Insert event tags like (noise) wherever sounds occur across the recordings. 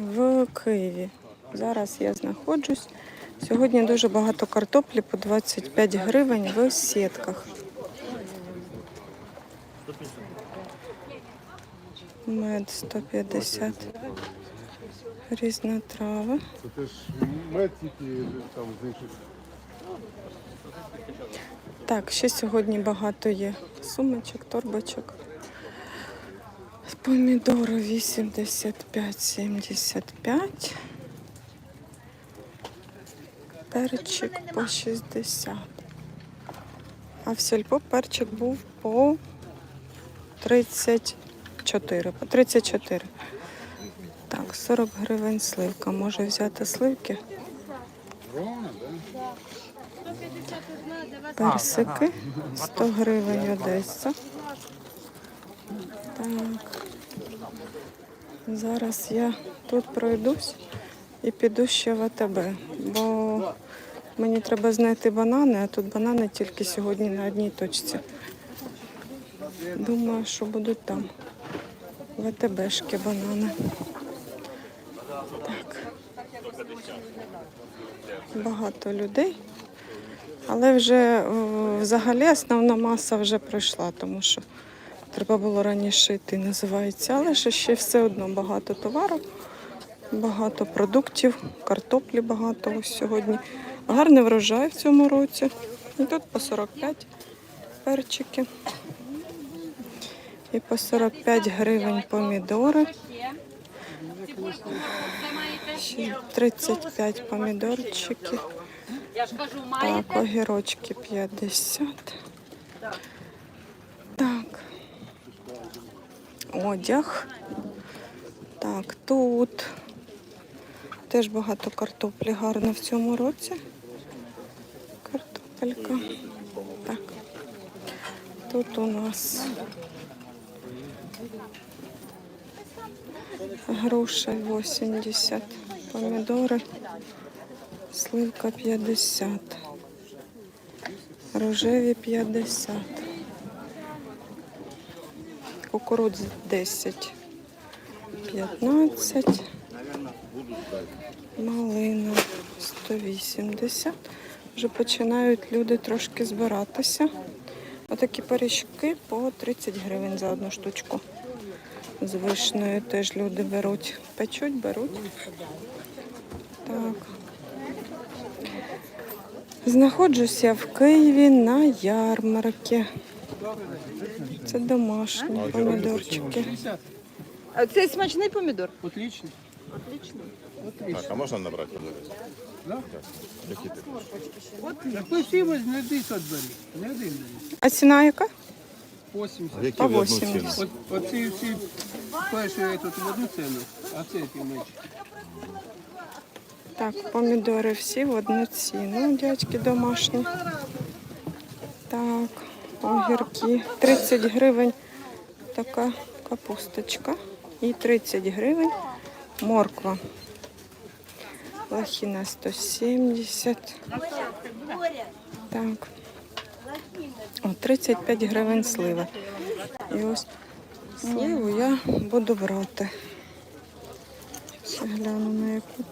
в Києві. Зараз я знаходжусь. Сьогодні дуже багато картоплі по 25 гривень в сітках. Мед 150. Різна трава. Це теж мед тільки там з інших. Так, ще сьогодні багато є сумочок, торбочок. Помідори 85-75. Перчик по 60. А в сільпо перчик був по 34. По 34. Так, 40 гривень сливка. Може взяти сливки? Персики 100 гривень Одеса. Так. Зараз я тут пройдусь і піду ще в АТБ, бо мені треба знайти банани, а тут банани тільки сьогодні на одній точці. Думаю, що будуть там. В АТБшки банани. Так. Багато людей. Але вже е, взагалі основна маса вже пройшла, тому що треба було раніше йти, називається. Але ще все одно багато товару, багато продуктів, картоплі багато ось сьогодні. Гарний врожай в цьому році. І тут по 45 перчики. І по 45 гривень помідори. Ще 35 помідорчиків. Так, огірочки 50. Так. Одяг. Так, тут теж багато картоплі гарно в цьому році. Картопелька. Так. Тут у нас груша 80, помідори, сливка 50, рожеві 50, кукурудз 10, 15, малина 180. Вже починають люди трошки збиратися. Отакі пиріжки по 30 гривень за одну штучку. З вишнею теж люди беруть. Печуть, беруть. Так. Знаходжусь я в Києві на ярмарці. Це домашні помідорчики. А це смачний помідор? Отлично. Так, а можна набрати подивитися? Да? Які ти? Так ви всі не. Не один бери. А ціна яка? 80. Які По в одну ціну? 80. От, оці всі перші я тут в одну ціну, а це півночі. Так, помідори всі в одну ціну, дядьки домашні. Так, огірки. 30 гривень така капусточка. І 30 гривень морква. Лохіна 170. Так. О, 35 гривень слива. І ось сливу я буду брати. Ще гляну на яку.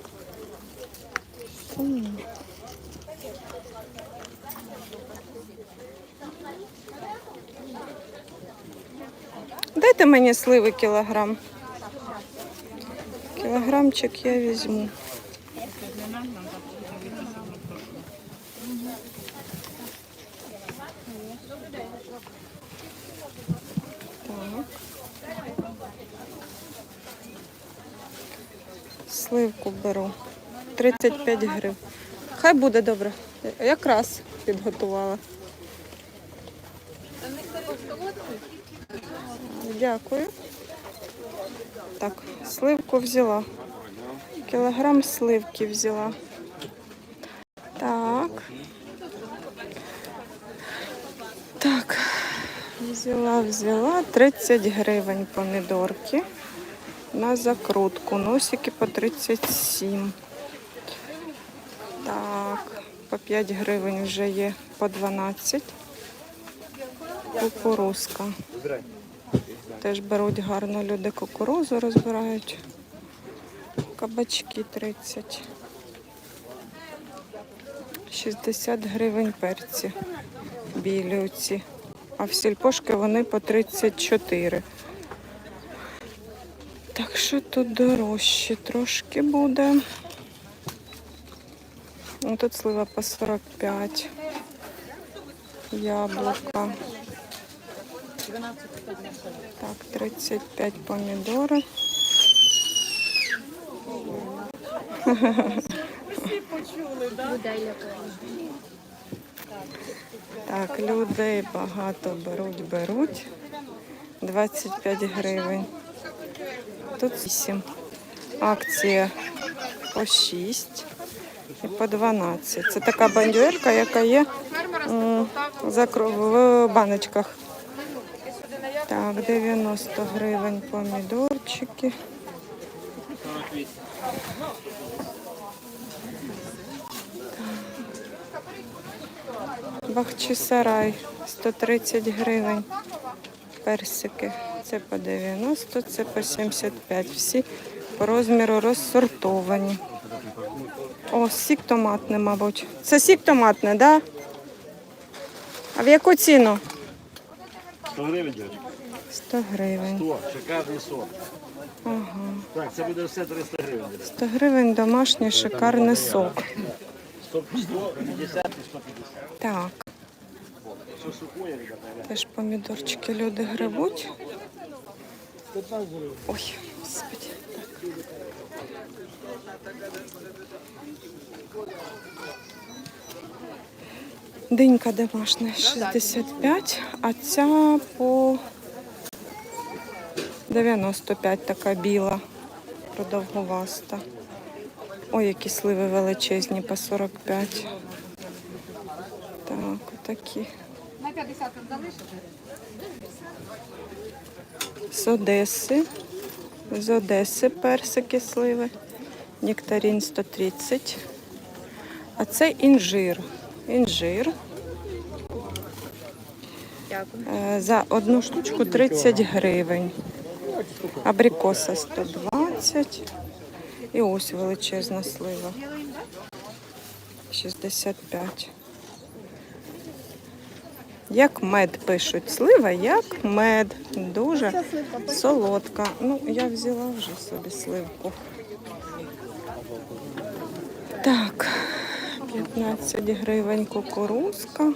Дайте мені сливи кілограм. Кілограмчик я візьму. Сливку беру. 35 гривень. Хай буде добре. Якраз підготувала. Дякую. Так, сливку взяла. Кілограм сливки взяла. Так. Так. Взяла, взяла 30 гривень помідорки на закрутку. Носики по 37. Так, по 5 гривень вже є по 12. Кукурузка. Теж беруть гарно люди кукурузу, розбирають. Кабачки 30. 60 гривень перці. Білі оці. А в сільпошки вони по 34. Так що тут дорожче трошки буде. Ну, тут слива по 45. Яблука. Так, 35 помідори. Так, людей багато беруть, беруть. 25 гривень. Тут 8. Акція по 6 і по 12. Це така бандюрка, яка є в баночках. Так, 90 гривень помідорчики. Бахчисарай 130 гривень. Персики. Це по 90, це по 75. Всі по розміру розсортовані. О, сік томатний, мабуть. Це сік томатний, так? Да? А в яку ціну? 100 гривень, дівчатка? 100 гривень. 100, шикарний сорт. Ага. Так, це буде все 300 гривень. 100 гривень домашній шикарний сок. 150 і 150. Так, Що шукує, ребята? теж помідорчики люди грибуть. Ой, господи. Динька домашня 65, а ця по 95 така біла, продовгуваста. Ой, які сливи величезні по 45. Так, отакі. На 50 залишите? З Одеси. З Одеси персики сливи. Нектарин 130. А це інжир. Інжир. Е, За одну штучку 30 гривень. Абрикоса 120. І ось величезна слива. 65. Як мед пишуть. Слива, як мед. Дуже солодка. Ну, я взяла вже собі сливку. Так, 15 гривень кукурузка.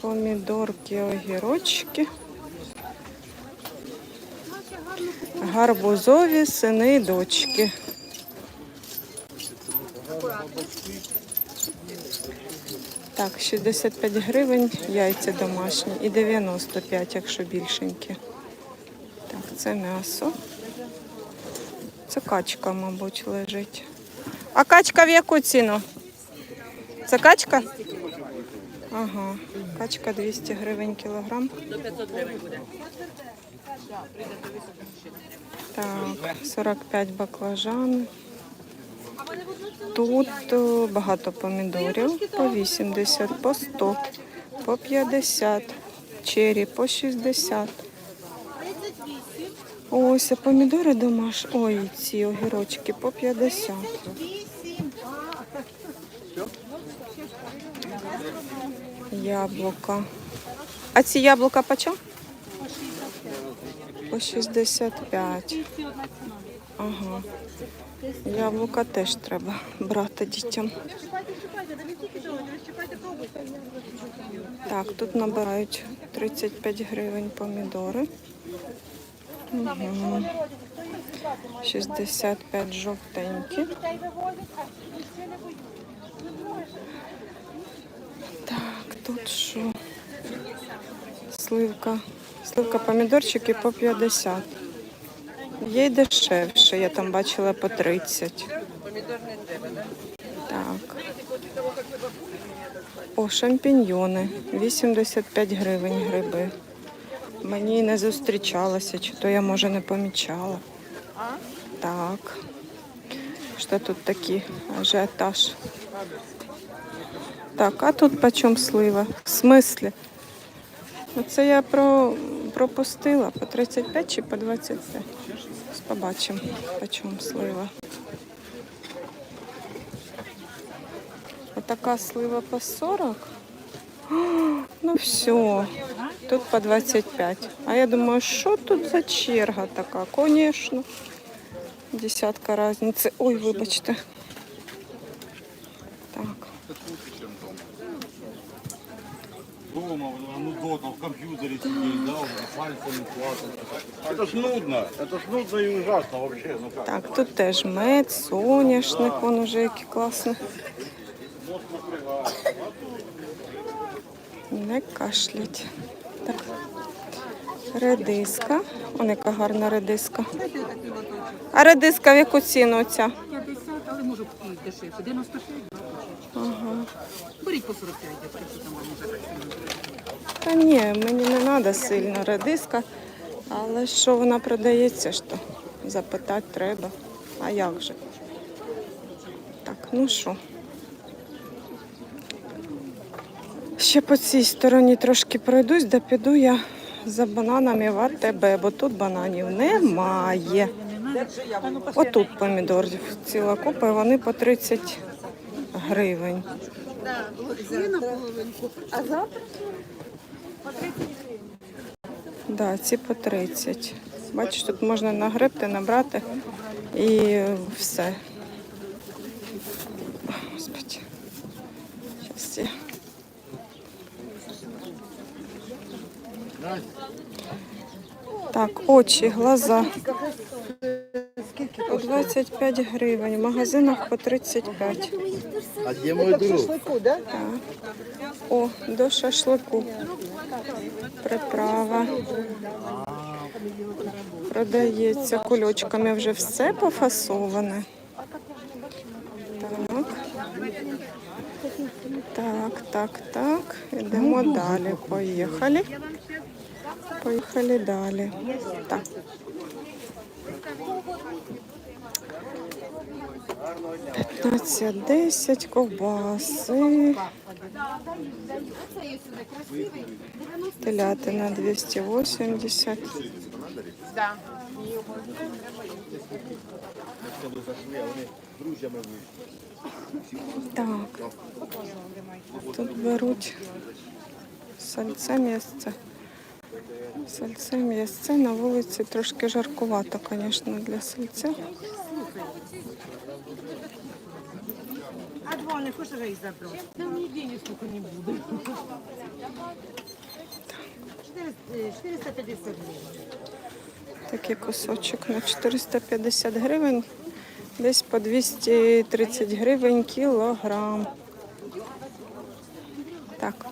Помідорки, огірочки. Гарбузові сини і дочки. Так, 65 гривень яйця домашні і 95, якщо більшенькі. Так, це м'ясо. Це качка, мабуть, лежить. А качка в яку ціну? Це качка? Ага, качка 200 гривень кілограм. До 500 гривень буде. Так, 45 баклажан. Тут е, багато помідорів по 80, по 100, по 50, чері по 60. Ось а помідори домашні. Ой, ці огірочки по 50. Яблука. А ці яблука по чому? По 65. Ага. Яблука теж треба брати дітям. Так, тут набирають 35 гривень помідори. Угу. 65 жовтенькі. Так, тут що? Сливка. Сливка помідорчики по 50. Є й дешевше, я там бачила по 30. Так. О, шампіньйони. 85 гривень гриби. Мені не зустрічалося, чи то я може не помічала. Так. Що тут такий ажіотаж? Так, а тут почем слива? В смислі? Оце я про, пропустила по 35 чи по 25? Побачимо, по чому слива. Отака слива по 40. О, (gasps) Ну все, тут по 25. А я думаю, що тут за черга така? Конечно. Десятка разницы. Ой, вибачте. Дома, ну дома, в компьютере сидеть, да, уже пальцами клацать. Это ж нудно. Это ж нудно и ужасно вообще. Ну как? Так, тут теж мед, соняшник, вон уже який класний. Не кашлять. Так. Редиска. Вон яка гарна редиска. А редиска в яку ціну ця? 50, але може дешевше. 95 Ага. Беріть по 45, якщо там вам може так сильно. Та ні, мені не треба сильно редиска. Але що вона продається, що запитати треба. А як же? Так, ну що. Ще по цій стороні трошки пройдусь, да піду я за бананами в АТБ, бо тут бананів немає. Отут помідорів ціла купа, вони по 30 гривень. Да, ці по 30. Бачиш, тут можна нагребти, набрати і все. Господи. Щас я. Так, очі, глаза. По 25 гривень, в магазинах по 35. А где мой друг? Так. О, до шашлику. Приправа. Продається кульочками вже все пофасоване. Так. Так, так, так. Йдемо далі. Поїхали. Поїхали далі. Так. П'ятнадцять, десять, ковбаси. Телятина 280. Так. Тут беруть сальце місце. Сальце місце на вулиці трошки жаркувато, звісно, для сальця. А два не хочеш вже їх забрати? Мені денег сколько не буде. 450 гривень. Такий кусочок на 450 гривень, десь по 230 гривень кілограм. Так.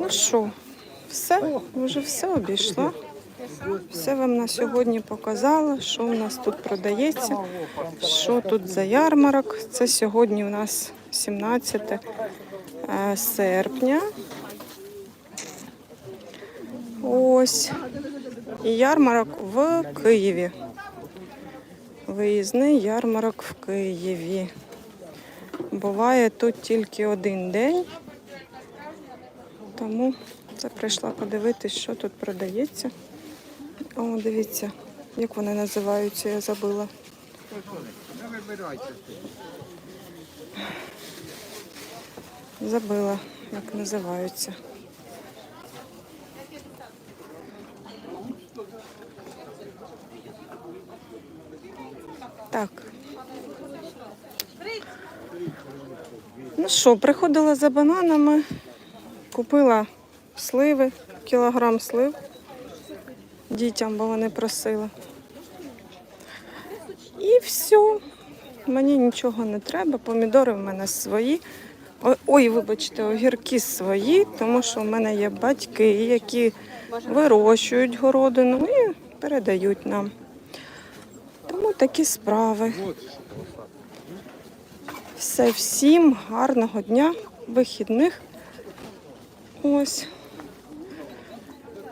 Ну що, все, вже все обійшла. Все вам на сьогодні показала, що у нас тут продається, що тут за ярмарок. Це сьогодні у нас 17 е, серпня. Ось. І ярмарок в Києві. Виїзний ярмарок в Києві. Буває тут тільки один день. Тому це прийшла подивитись, що тут продається. О, дивіться, як вони називаються, я забула. Забила, як називаються. Так. Ну що, приходила за бананами, купила сливи, кілограм слив дітям, бо вони просили. І все. Мені нічого не треба. Помідори в мене свої. Ой, вибачте, огірки свої, тому що в мене є батьки, які вирощують городину і передають нам. Тому такі справи. Все, всім гарного дня, вихідних. Ось.